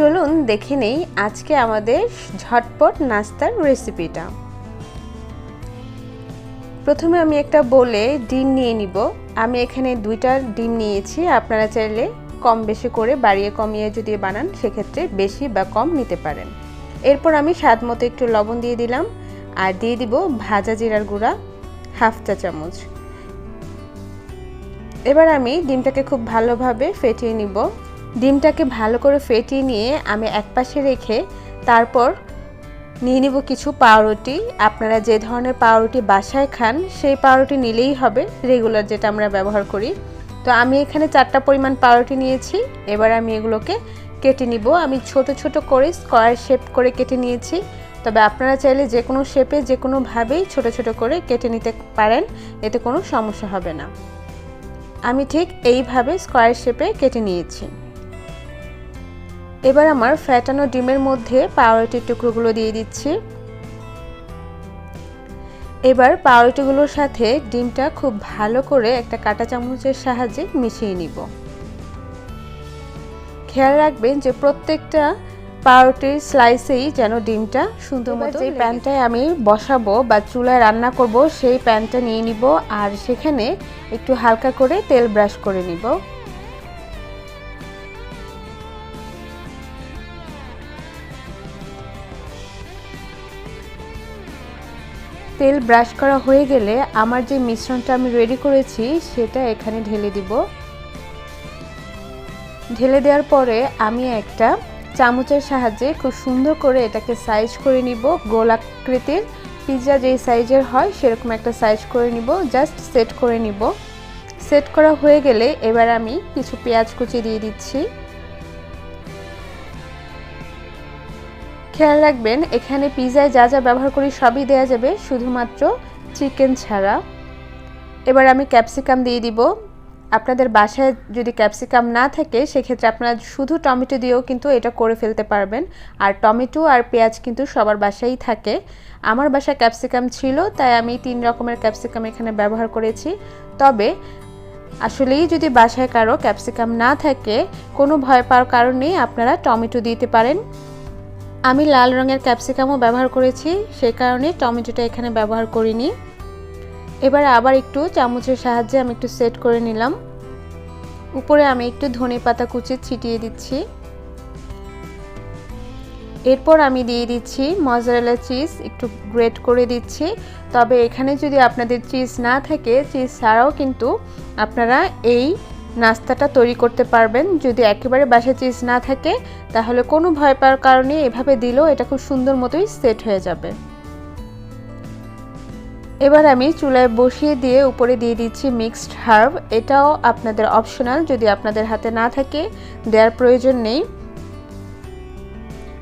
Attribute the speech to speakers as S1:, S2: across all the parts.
S1: চলুন দেখে নেই আজকে আমাদের ঝটপট নাস্তার রেসিপিটা প্রথমে আমি একটা বলে ডিম নিয়ে নিব। আমি এখানে দুইটা ডিম নিয়েছি। আপনারা চাইলে কম বেশি করে, বাড়িয়ে কমিয়ে যদি বানান, সেক্ষেত্রে বেশি বা কম নিতে পারেন। এরপর আমি স্বাদ মতো একটু লবণ দিয়ে দিলাম আর দিয়ে দিব ভাজা জিরার গুঁড়া হাফ চা চামচ। এবার আমি ডিমটাকে খুব ভালোভাবে ফেটিয়ে নিব। ডিমটাকে ভালো করে ফেটিয়ে নিয়ে আমি এক পাশে রেখে তারপর নিয়ে নিব কিছু পাউরুটি। আপনারা যে ধরনের পাউরুটি বাসায় খান, সেই পাউরুটি নিলেই হবে, রেগুলার যেটা আমরা ব্যবহার করি। তো আমি এখানে চারটা পরিমাণ পাউরুটি নিয়েছি, এবার আমি এগুলোকে কেটে নিব। আমি ছোট ছোট করে স্কোয়ার শেপ করে কেটে নিয়েছি। তবে আপনারা চাইলে যে কোনো শেপে, যে কোনোভাবেই ছোট ছোট করে কেটে নিতে পারেন, এতে কোনো সমস্যা হবে না। আমি ঠিক এইভাবে স্কোয়ার শেপে কেটে নিয়েছি। এবার আমার ফ্যাটানো ডিমের মধ্যে পাউরুটির টুকরোগুলো দিয়ে দিচ্ছি। এবার পাউরুটিগুলোর সাথে ডিমটা খুব ভালো করে একটা কাঁটা চামচের সাহায্যে মিশিয়ে নিব। খেয়াল রাখবেন যে প্রত্যেকটা পাউরুটির স্লাইসেই যেন ডিমটা সুন্দর মতো যে প্যানটায় আমি বসাবো বা চুলায় রান্না করব সেই প্যানটা নিয়ে নিব আর সেখানে একটু হালকা করে তেল ব্রাশ করে নিব। তেল ব্রাশ করা হয়ে গেলে আমার যে মিশ্রণটা আমি রেডি করেছি, সেটা এখানে ঢেলে দিব। ঢেলে দেওয়ার পরে আমি একটা চামচের সাহায্যে খুব সুন্দর করে এটাকে সাইজ করে নিব। গোলাকৃতির পিৎজা যেই সাইজের হয়, সেরকম একটা সাইজ করে নিব। জাস্ট সেট করে নিব। সেট করা হয়ে গেলে এবার আমি কিছু পেঁয়াজ কুচি দিয়ে দিচ্ছি। খেয়াল রাখবেন, এখানে পিৎজায় যা যা ব্যবহার করি সবই দেওয়া যাবে, শুধুমাত্র চিকেন ছাড়া। এবার আমি ক্যাপসিকাম দিয়ে দিব। আপনাদের বাসায় যদি ক্যাপসিকাম না থাকে, সেক্ষেত্রে আপনারা শুধু টমেটো দিয়েও কিন্তু এটা করে ফেলতে পারবেন। আর টমেটো আর পেঁয়াজ কিন্তু সবার বাসায়ই থাকে। আমার বাসায় ক্যাপসিকাম ছিল, তাই আমি তিন রকমের ক্যাপসিকাম এখানে ব্যবহার করেছি। তবে, আসলেই যদি বাসায় কারও ক্যাপসিকাম না থাকে, কোনো ভয় পাওয়ার কারণেই আপনারা টমেটো দিতে পারেন। আমি লাল রঙের ক্যাপসিকামও ব্যবহার করেছি সেই কারণে টমেটোটা এখানে ব্যবহার করিনি। এবার আবার একটু চামচের সাহায্যে আমি একটু সেট করে নিলাম। উপরে আমি একটু ধনে পাতা কুচি ছিটিয়ে দিচ্ছি। এরপর আমি দিয়ে দিচ্ছি মজারেলা চিজ একটু গ্রেট করে দিচ্ছি। তবে এখানে যদি আপনাদের চিজ না থাকে চিজ ছাড়াও কিন্তু আপনারা এই নাস্তাটা তৈরি করতে পারবেন। যদি একেবারে বাসা চিজ না থাকে, তাহলে কোনো ভয় পাওয়ার কারণে এভাবে দিলেও এটা খুব সুন্দর মতোই সেট হয়ে যাবে। এবার আমি চুলায় বসিয়ে দিয়ে উপরে দিয়ে দিচ্ছি মিক্সড হার্ব। এটাও আপনাদের অপশনাল, যদি আপনাদের হাতে না থাকে, দেওয়ার প্রয়োজন নেই।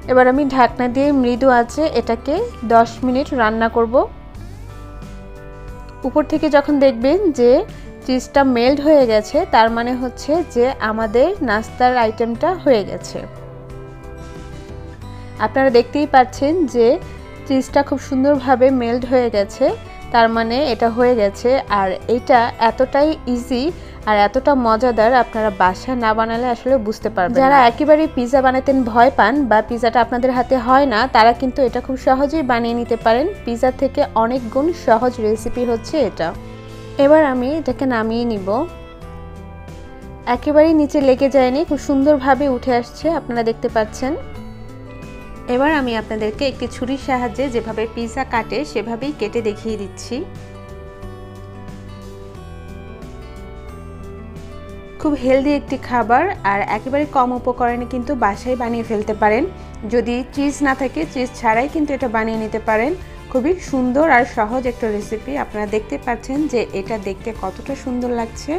S1: এবার আমি ঢাকনা দিয়ে মৃদু আছে এটাকে 10 মিনিট রান্না করব। উপর থেকে যখন দেখবেন যে চিজটা মেল্ট হয়ে গেছে, তার মানে হচ্ছে যে আমাদের নাস্তার আইটেমটা হয়ে গেছে। আপনারা দেখতেই পাচ্ছেন যে চিজটা খুব সুন্দরভাবে মেল্ট হয়ে গেছে, তার মানে এটা হয়ে গেছে। আর এটা এতটাই ইজি আর এতটা মজাদার, আপনারা বাসা না বানালে আসলে বুঝতে পারবেন যারা একেবারে পিৎজা বানাতেন ভয় পান বা পিৎজাটা আপনাদের হাতে হয় না, তারা কিন্তু এটা খুব সহজেই বানিয়ে নিতে পারেন। পিৎজা থেকে অনেক গুণ সহজ রেসিপি হচ্ছে এটা। এবার আমি এটাকে নামিয়ে নিব। একেবারেই নিচে লেগে যায়নি, খুব সুন্দরভাবে উঠে আসছে, আপনারা দেখতে পাচ্ছেন। এবার আমি আপনাদেরকে একটি ছুরির সাহায্যে যেভাবে পিৎজা কাটে, সেভাবেই কেটে দেখিয়ে দিচ্ছি। খুব হেলদি একটি খাবার আর একেবারে কম উপকরণে কিন্তু বাসায় বানিয়ে ফেলতে পারেন। যদি চিজ না থাকে, চিজ ছাড়াই কিন্তু এটা বানিয়ে নিতে পারেন। খুবই সুন্দর আর সহজ একটা রেসিপি আপনারা দেখতে পাচ্ছেন যে এটা দেখতে কতটা সুন্দর লাগছে।